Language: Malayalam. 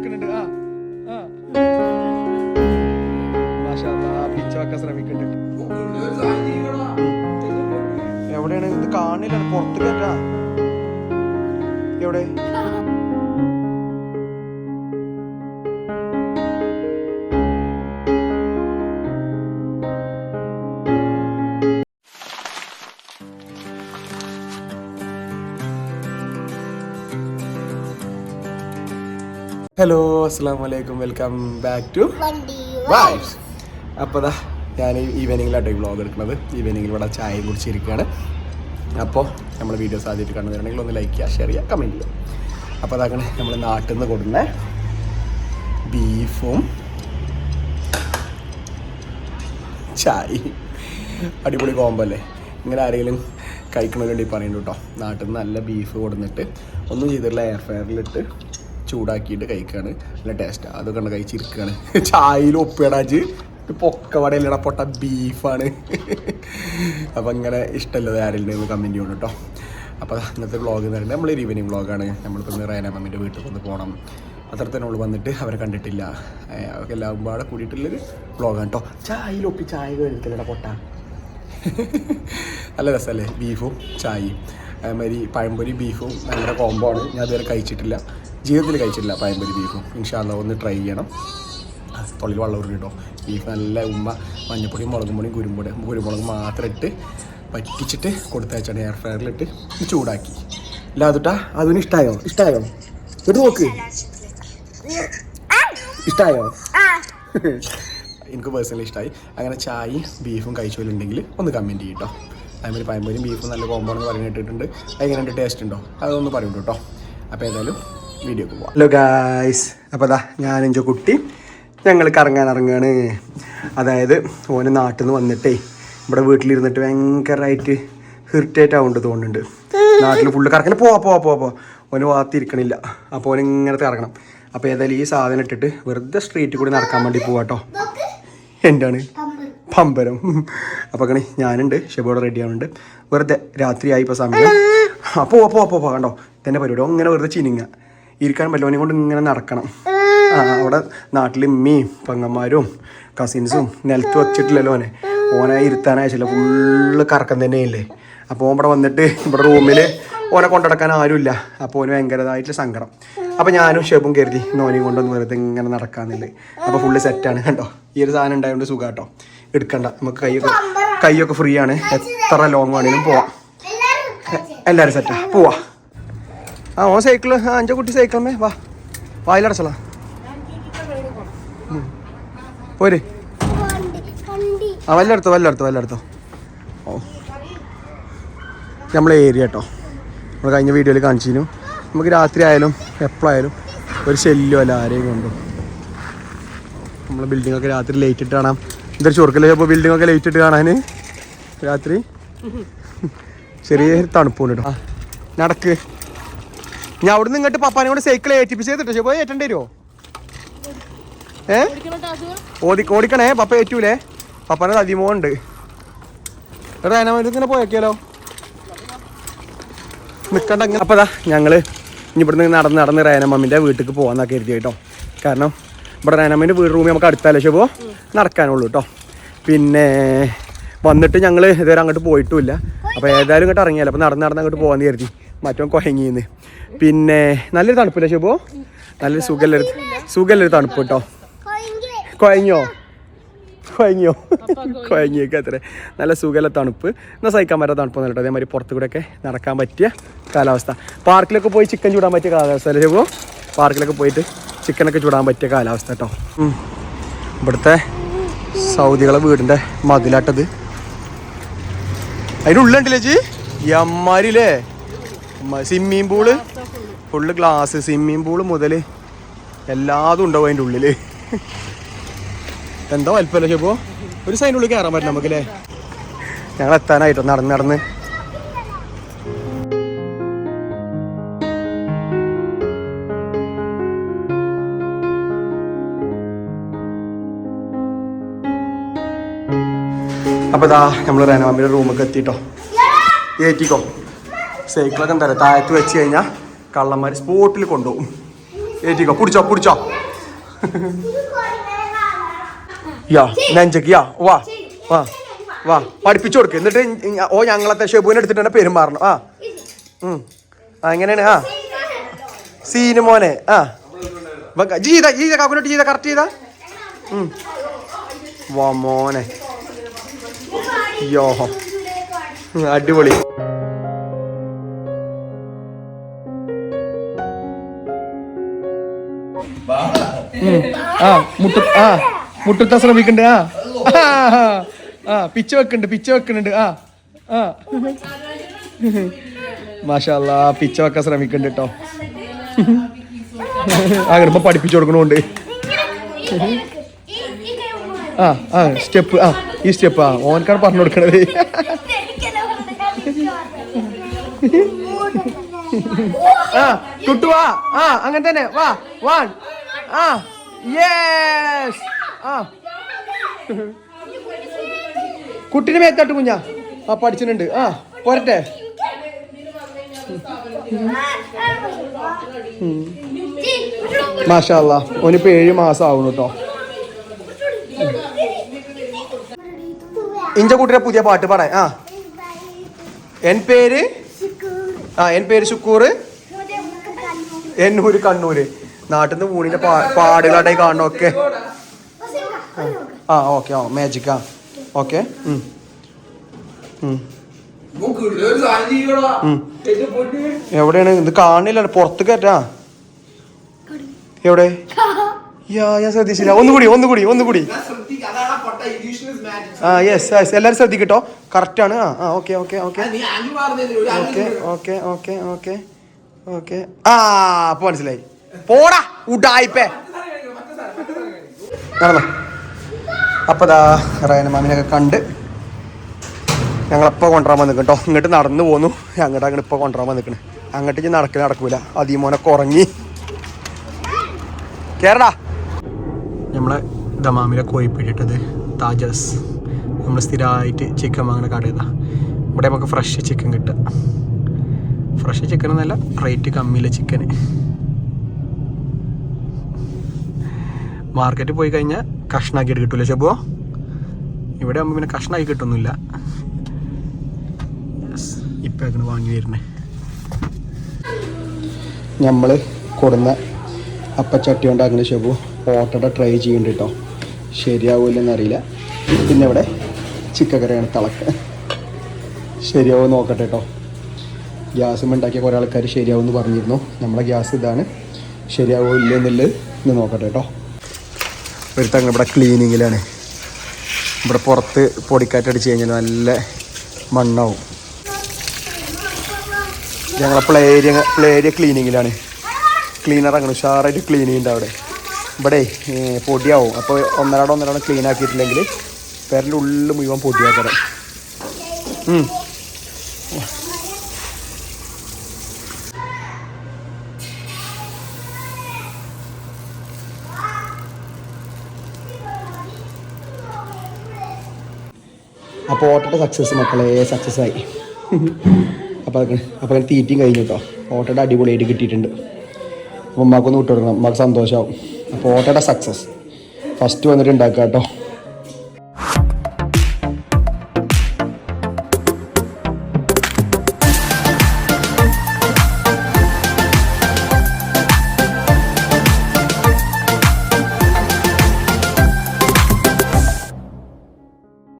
വെക്കുന്നുണ്ട് ആ എവിടെയാണ്? ഇത് കാണില്ല പുറത്ത് കേട്ടാ എവിടെ? ഹലോ അസ്സാം വലൈക്കും വെൽക്കം ബാക്ക് ടു വൈബ്സ് അപ്പോൾ ദാ ഞാൻ ഈവനിങ്ങിലാട്ടോ ഈ വ്ളോഗ് എടുക്കുന്നത്. ഈവനിങ്ങിൽ ഇവിടെ ചായയും കുടിച്ചിരിക്കുകയാണ്. അപ്പോൾ നമ്മൾ വീഡിയോസ് ആദ്യമായിട്ട് കണ്ടുവരണമെങ്കിൽ ഒന്ന് ലൈക്ക് ചെയ്യുക ഷെയർ ചെയ്യുക കമന്റ് ചെയ്യുക. അപ്പോൾ അതാകണേ നമ്മൾ നാട്ടിൽ നിന്ന് കൊടുക്കുന്ന ബീഫും ചായ അടിപൊളി കോമ്പോ അല്ലേ? ഇങ്ങനെ ആരെങ്കിലും കഴിക്കണമെന്നുണ്ടെങ്കിൽ പറയുന്നുണ്ട് കേട്ടോ നാട്ടിൽ നിന്ന് നല്ല ബീഫ് കൊടുന്നിട്ട് ഒന്നും ചെയ്തിട്ടുള്ള എയർ ഫയറിലിട്ട് ചൂടാക്കിയിട്ട് കഴിക്കുകയാണ് നല്ല ടേസ്റ്റാണ് അതൊക്കെ കണ്ട് കഴിച്ചിരിക്കുകയാണ് ചായയിൽ ഒപ്പിടാച്ച് പൊക്കവടയിലട പൊട്ട ബീഫാണ്. അപ്പോൾ ഇങ്ങനെ ഇഷ്ടമല്ലത് ആരെങ്കിലും കമന്റ് ചെയ്യണം കേട്ടോ അപ്പോൾ അങ്ങനത്തെ വ്ളോഗ് എന്ന് പറയുന്നത് നമ്മളൊരു ഈവനിങ് വ്ളോഗാണ് നമ്മളിപ്പോൾ റേനാ മമ്മിന്റെ വീട്ടിൽ വന്ന് പോകണം അത്രത്തന്നെ ഉള്ളു വന്നിട്ട് അവരെ കണ്ടിട്ടില്ല. അവർക്ക് എല്ലാവരും പാടെ കൂടിയിട്ടുള്ളൊരു വ്ളോഗാണ് കേട്ടോ ചായയിൽ ഒപ്പി ചായ കഴിക്കലട പൊട്ട. നല്ല രസമല്ലേ ബീഫും ചായയും. അതേമാതിരി പഴംപൊരി ബീഫും നല്ല കോംബോ ആണ്. ഞാൻ അതുവരെ കഴിച്ചിട്ടില്ല. ജീവിതത്തിൽ കഴിച്ചിട്ടില്ല പഴംപൊരി ബീഫും ഇൻഷാല്ല ഒന്ന് ട്രൈ ചെയ്യണം. തൊള്ളിൽ വെള്ളം ഉരുളി കേട്ടോ ബീഫ് നല്ല ഉമ്മ മഞ്ഞപ്പൊടിയും മുളകും പൊടിയും കുരുമ്പൊടി കുരുമുളക് മാത്രം ഇട്ട് പറ്റിച്ചിട്ട് കൊടുത്തയച്ചാണ് എയർ ഫ്രയറിലിട്ട് ചൂടാക്കി. ഇല്ല അതുട്ടാ അതിന് ഇഷ്ടമായോ ഇഷ്ടമായോ ഇത് നോക്ക്. ഇഷ്ടമായോ എനിക്ക് പേഴ്സണലി ഇഷ്ടമായി അങ്ങനെ ചായയും ബീഫും കഴിച്ചോലുണ്ടെങ്കിൽ ഒന്ന് കമന്റ് ചെയ്യും കേട്ടോ അതേമാതിരി പഴംപൊരിയും ബീഫും നല്ല കോമ്പോ എന്ന് പറഞ്ഞു അതെങ്ങനെ ടേസ്റ്റ് ഉണ്ടോ? അതൊന്ന് പറയൂ കേട്ടോ അപ്പോൾ ഏതായാലും വീഡിയോക്ക് പോവാം. ഹലോ ഗായ്സ് അപ്പോൾ അതാ ഞാൻ എന്റെ കുട്ടി ഞങ്ങൾ കറങ്ങാൻ ഇറങ്ങുകയാണ് അതായത് ഓന് നാട്ടിൽ നിന്ന് വന്നിട്ടേ ഇവിടെ വീട്ടിലിരുന്നിട്ട് ഭയങ്കരമായിട്ട് ഹിർട്ടേറ്റ് ആവുന്നുണ്ട് തോന്നുന്നുണ്ട്. നാട്ടിൽ ഫുള്ള് കറക്കല പോവാ പോവാ പോവാ പോവാ ഓന് വാത്തിരിക്കണില്ല. അപ്പോൾ ഓന് ഇങ്ങനത്തെ ഇറങ്ങണം അപ്പോൾ ഏതായാലും ഈ സാധനം ഇട്ടിട്ട് വെറുതെ സ്ട്രീറ്റിൽ കൂടി നടക്കാൻ വേണ്ടി പോവാട്ടോ എന്താണ്? പമ്പരം. അപ്പോൾ അങ്ങനെ ഞാനുണ്ട് ഷെബോടെ റെഡി ആവുന്നുണ്ട്. വെറുതെ രാത്രിയായി ഇപ്പോൾ സമയം. അപ്പോൾ പോവാ പോവാ പോവാ കണ്ടോ? തന്നെ പരിപാടി. അങ്ങനെ വെറുതെ ചിനിങ്ങ ഇരിക്കാൻ പറ്റില്ല. കൊണ്ട് ഇങ്ങനെ നടക്കണം. അവിടെ നാട്ടിൽ ഇമ്മിയും പെങ്ങന്മാരും കസിൻസും നിലത്ത് വച്ചിട്ടില്ലല്ലോ ഓനെ ഓനെ ഇരുത്താനായിട്ടില്ല ഫുള്ള് കറക്കം തന്നെയില്ലേ? അപ്പോൾ ഇവിടെ വന്നിട്ട് ഇവിടെ റൂമിൽ ഓനെ കൊണ്ടടക്കാൻ ആരുമില്ല. അപ്പോൾ ഓന് ഭയങ്കരതായിട്ട് സങ്കടം. അപ്പോൾ ഞാനും ഷെബും കരുതി നോനെയും കൊണ്ടൊന്ന് വെറുതെ ഇങ്ങനെ നടക്കാന്നില്ലേ. അപ്പോൾ ഫുള്ള് സെറ്റാണ് കേട്ടോ ഈ ഒരു സാധനം ഉണ്ടായതുകൊണ്ട് കൊണ്ട് സുഖമാട്ടോ എടുക്കണ്ട. നമുക്ക് കൈയൊക്കെ കൈയൊക്കെ ഫ്രീ ആണ്. എത്ര ലോങ് വേണമെങ്കിലും പോവാം. എല്ലാവരും സെറ്റാ പോവാ. ആ ഓൻ സൈക്കിൾ ആ അഞ്ചോ കുട്ടി സൈക്കിളമ്മേ വാ. വായിലടച്ചോളാം. പോര്. ആ വല്ലടത്തോ വല്ലടത്തോ വല്ലടത്തോ ഓ. നമ്മളെ ഏരിയ കേട്ടോ. നമ്മൾ കഴിഞ്ഞ വീഡിയോയിൽ കാണിച്ചിരുന്നു. നമുക്ക് രാത്രി ആയാലും എപ്പോഴായാലും ഒരു ശല്യം അല്ല ആരെയും കൊണ്ടും. നമ്മളെ ബിൽഡിംഗ് ഒക്കെ രാത്രി ലൈറ്റ് ഇട്ട് കാണാം. എന്തൊരു ചുരുക്കല്ലേ അപ്പോൾ ബിൽഡിംഗ് ഒക്കെ ലൈറ്റ് ഇട്ട് കാണാൻ. രാത്രി? ചെറിയ തണുപ്പുണ്ട് കേട്ടോ. നടക്ക്. ഞാൻ അവിടുന്ന് ഇങ്ങോട്ട് പപ്പാനെ കൊണ്ട് സൈക്കിൾ ഏറ്റിപ്പിച്ച് ചെയ്തിട്ട് പോയി ഏറ്റേണ്ടി വരുമോ ഏ? ഓടി ഓടിക്കണേ പപ്പ ഏറ്റൂലേ? പപ്പാനെ അതിമോണ്ട് എടാ ഇങ്ങനെ പോയക്കിയാലോ നിക്കണ്ട ഇങ്ങനെ. അതാ ഞങ്ങൾ ഇനി ഇവിടുന്ന് നടന്ന് നടന്ന് റേനമ്മന്റെ വീട്ടിലേക്ക് പോവാന്നൊക്കെ കരുതി കേട്ടോ. കാരണം ഇവിടെ റേനമ്മന്റെ വീട് റൂമിൽ നമുക്ക് അടുത്താലേ ശുഭോ നടക്കാനുള്ളൂ കേട്ടോ. പിന്നെ വന്നിട്ട് ഞങ്ങൾ ഇതുവരെ അങ്ങോട്ട് പോയിട്ടുമില്ല അപ്പോൾ ഏതായാലും ഇങ്ങോട്ട് ഇറങ്ങിയാലോ. അപ്പോൾ നടന്ന് നടന്ന് അങ്ങോട്ട് പോകാന്ന് കരുതി. മറ്റോ കുഴങ്ങിന്ന് പിന്നെ നല്ലൊരു തണുപ്പില്ല ശുഭോ? നല്ലൊരു സുഖല്ലൊരു സുഖല്ലൊരു തണുപ്പ് കേട്ടോ? കുഴങ്ങിയോ കുഴങ്ങിയോ കുഴങ്ങിയൊക്കെ അത്ര. നല്ല സുഖല തണുപ്പ്? എന്നാൽ സഹിക്കാൻ പറ്റാത്ത തണുപ്പ് കേട്ടോ. അതേമാതിരി പുറത്തു ഒക്കെ നടക്കാൻ പറ്റിയ കാലാവസ്ഥ. പാർക്കിലൊക്കെ പോയി ചിക്കൻ ചൂടാൻ പറ്റിയ കാലാവസ്ഥ അല്ലേ ശുഭോ? പാർക്കിലൊക്കെ പോയിട്ട് ചിക്കനൊക്കെ ചൂടാൻ പറ്റിയ കാലാവസ്ഥ കേട്ടോ. ഇവിടുത്തെ സൗദികളെ വീടിന്റെ മതിലാട്ടത്. അതിന്റെ ഉള്ളുണ്ടല്ലേ ചേച്ചി എമ്മാരില്ലേ swimming pool full glass swimming pool മുതൽ എല്ലാതും ഉണ്ടാവും അതിന്റെ ഉള്ളിൽ എന്താ വലിപ്പല്ലേ ഷെബോ? ഒരു സൈഡിന്റെ ഉള്ളിൽ കയറാൻ പറ്റും നമുക്കല്ലേ? ഞങ്ങൾ എത്താനായിട്ടോ? നടന്ന് നടന്ന്. അപ്പോൾ ഇതാ നമ്മൾ റേനമാമിയുടെ റൂമൊക്കെ എത്തിട്ടോ. ഏറ്റിക്കോ. സൈക്കിളൊക്കെ എന്താ പറയുക താഴത്ത് വെച്ച് കഴിഞ്ഞാൽ കള്ളന്മാർ സ്പോട്ടിൽ കൊണ്ടുപോകും. ഏറ്റിക്കോ? പിടിച്ചോ പിടിച്ചോ യാ നെഞ്ചക്ക് യാ വാ വാ വാ. പഠിപ്പിച്ചു കൊടുക്ക്. എന്നിട്ട് ഓ ഞങ്ങളത്തെ ഷെബുവിനെ എടുത്തിട്ടാണ് പെരുമാറണം ആ. അങ്ങനെയാണ് ആ സീന് മോനെ. ആ. ജീത ജീത കാക്കുനോട്ട് ചെയ്ത കറക്റ്റ് ചെയ്ത വാ മോനെ. യോഹോ. അടിപൊളി. ആ മുട്ടു ആ മുട്ടുത്താൻ ശ്രമിക്കണ്ട് ആ. ആ, ആ, ആ പിച്ച വെക്കുന്നുണ്ട് പിച്ച വെക്കുന്നുണ്ട് ആ ആ. മാഷാല്ല പിച്ച വെക്കാൻ ശ്രമിക്കുന്നുണ്ട് കേട്ടോ അങ്ങനെ ഇപ്പൊ പഠിപ്പിച്ചു കൊടുക്കണോണ്ട്. ആ ആ സ്റ്റെപ്പ് ആ ഈ സ്റ്റെപ്പ് ആ ഓനക്കാണ് പറഞ്ഞു കൊടുക്കണത്. ആ ടുട്ടു വാ ആ അങ്ങനെ തന്നെ വാ വാൺ ആ. യെസ് ആ. കുട്ടിനെ മേത്തട്ട് കുഞ്ഞാ. ആ പഠിച്ചിട്ടുണ്ട്. ആ പോരട്ടെ. മാഷാല്ല ഓനിപ്പോ ഏഴ് മാസം ആവണു കേട്ടോ ഇഞ്ച കുട്ടിയുടെ പുതിയ പാട്ട് പാടാൻ. ആ. എൻ പേര്? ആ എൻ പേര്? ശുക്കൂർ. എന്നൂര് കണ്ണൂര്. നാട്ടിൽ നിന്ന് ഊണിന്റെ പാടുകളായി കാണണമൊക്കെ ആ ഓക്കെ ആ മാജിക് ആ. ഓക്കെ എവിടെയാണ്? ഇത് കാണില്ല പുറത്ത് കയറ്റാ എവിടെ? യാ ഞാൻ ശ്രദ്ധിച്ചില്ല. ഒന്നുകൂടി ഒന്നുകൂടി ഒന്നുകൂടി ആ യെസ് യെസ് എല്ലാവരും ശ്രദ്ധിക്കട്ടോ. കറക്റ്റ് ആണ്. ആ ആ okay okay okay. Okay okay okay okay okay. ആ അപ്പൊ മനസ്സിലായി. പോടാ ഉടായിപ്പേ. നടന്നു. അപ്പൊ ദാ റയന മാമിനൊക്കെ കണ്ട് ഞങ്ങളപ്പോൾ കൊണ്ടുവരാൻ വന്നു കേട്ടോ ഇങ്ങോട്ട് നടന്നു പോന്നു. അങ്ങോട്ട് അങ്ങോട്ട് ഇപ്പോൾ കൊണ്ടുവരാൻ വന്നിക്കണ്. അങ്ങോട്ട് ഇനി നടക്കില്ല നടക്കൂല. അതീമോനൊക്കെ ഉറങ്ങി കേരടാ നമ്മളെ ദമാമിലെ കോഴിപ്പിടിട്ടത് താജസ് നമ്മൾ സ്ഥിരമായിട്ട് ചിക്കൻ വാങ്ങുന്ന കടയതാ ഇവിടെ നമുക്ക് ഫ്രഷ് ചിക്കൻ കിട്ടുക. ഫ്രഷ് ചിക്കൻ എന്നല്ല റേറ്റ് കമ്മിയില്ല ചിക്കന് മാർക്കറ്റിൽ പോയി കഴിഞ്ഞാൽ കഷ്ണാക്കിയിട്ട് കിട്ടൂല ചെപ്പോ ഇവിടെ ആകുമ്പോൾ പിന്നെ കഷ്ണാക്കി കിട്ടുന്നില്ല. ഇപ്പം വാങ്ങി വരുന്നേ. നമ്മൾ കൊടുന്ന അപ്പച്ചട്ടി കൊണ്ട് അങ്ങനെ ഷെബു ഓട്ടട ട്രൈ ചെയ്യുന്നുണ്ട് കേട്ടോ ശരിയാവില്ലെന്നറിയില്ല പിന്നെ ഇവിടെ ചിക്കൻ കറിയാണ് തിളക്ക. ശരിയാവും നോക്കട്ടെ കേട്ടോ ഗ്യാസും ഉണ്ടാക്കിയ കുറേ ആൾക്കാർ ശരിയാവും എന്ന് പറഞ്ഞിരുന്നു. നമ്മളെ ഗ്യാസ് ഇതാണ്. ശരിയാവോ ഇല്ലെന്നുള്ളത് ഇന്ന് നോക്കട്ടെ കേട്ടോ ഒരുത്തങ്ങ ഇവിടെ ക്ലീനിങ്ങിലാണ് ഇവിടെ പുറത്ത് പൊടിക്കാറ്റടിച്ച് കഴിഞ്ഞാൽ നല്ല മണ്ണാവും. ഞങ്ങളെ പ്ലേ ഏരിയ പ്ലേ ഏരിയ ക്ലീനിങ്ങിലാണ് ക്ലീനർ അങ്ങനെ ഉഷാറായിട്ട് ക്ലീൻ ചെയ്യുന്നുണ്ട് അവിടെ. ഇവിടെ പൊടിയാവും. അപ്പോൾ ഒന്നരാടം ഒന്നരാടം ക്ലീൻ ആക്കിയിട്ടില്ലെങ്കിൽ പേരിന്റെ ഉള്ളിൽ മുഴുവൻ പൊടിയാക്കണം അപ്പോൾ ഓട്ടയുടെ സക്സസ് മക്കളെ സക്സസ് ആയി. അപ്പോൾ അപ്പോൾ അങ്ങനെ തീറ്റയും കഴിഞ്ഞു കേട്ടോ ഓട്ടയുടെ അടിപൊളിയായിട്ട് കിട്ടിയിട്ടുണ്ട്. അപ്പോൾ ഉമ്മാക്കൊന്ന് വിട്ടു കൊടുക്കണം. ഉമ്മാക്ക് സന്തോഷമാവും അപ്പോൾ ഓട്ടയുടെ സക്സസ് ഫസ്റ്റ് വന്നിട്ട് ഉണ്ടാക്കുക കേട്ടോ